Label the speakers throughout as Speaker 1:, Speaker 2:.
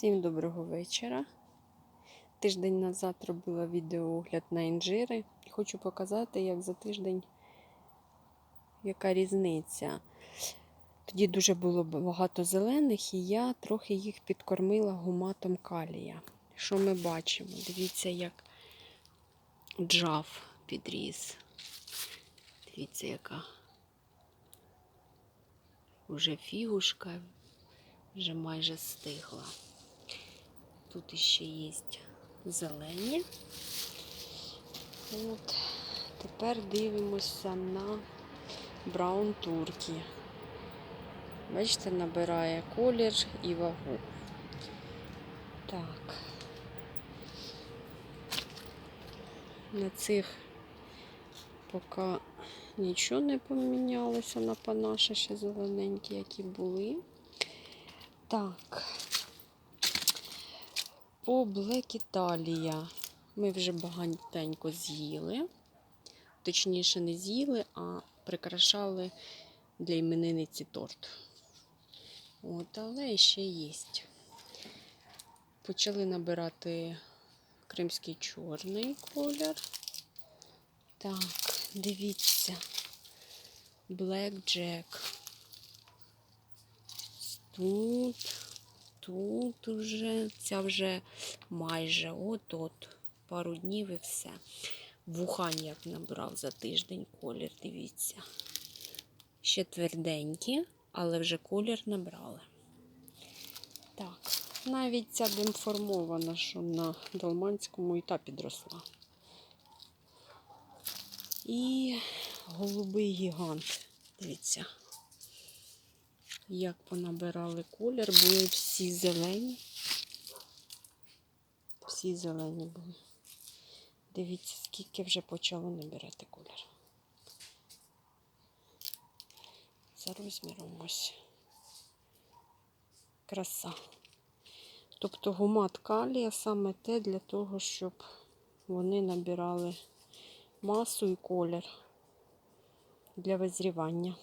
Speaker 1: Всім доброго вечора. Тиждень назад робила відеоогляд на інжири. Хочу показати, як за тиждень яка різниця. Тоді дуже було багато зелених, і я трохи їх підкормила гуматом калія. Що ми бачимо? Дивіться, як джав підріс. Дивіться, яка вже фігушка, вже майже стигла. Тут ще є зелені. От. Тепер дивимося на браун туркі. Бачите, набирає колір і вагу. Так. На цих поки нічого не помінялося на панаше ще зелененькі, які були. Так. По Black Italia ми вже багатенько з'їли. Точніше, не з'їли, а прикрашали для іменинниці торт. От, але ще є. Почали набирати кримський чорний колір. Так, дивіться. Black Jack. Тут. Тут уже, ця вже майже от-от, пару днів і все. Вухань як набрав за тиждень колір, дивіться. Ще тверденькі, але вже колір набрали. Так, навіть ця демформована, що на далманському і та підросла. І голубий гігант. Дивіться як понабирали колір, були всі зелені. Всі зелені були. Дивіться, скільки вже почало набирати колір. За розміром ось. Краса. Тобто гумат калія саме те для того, щоб вони набирали масу і колір для визрівання.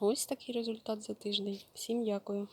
Speaker 1: Ось такий результат за тиждень. Всім дякую.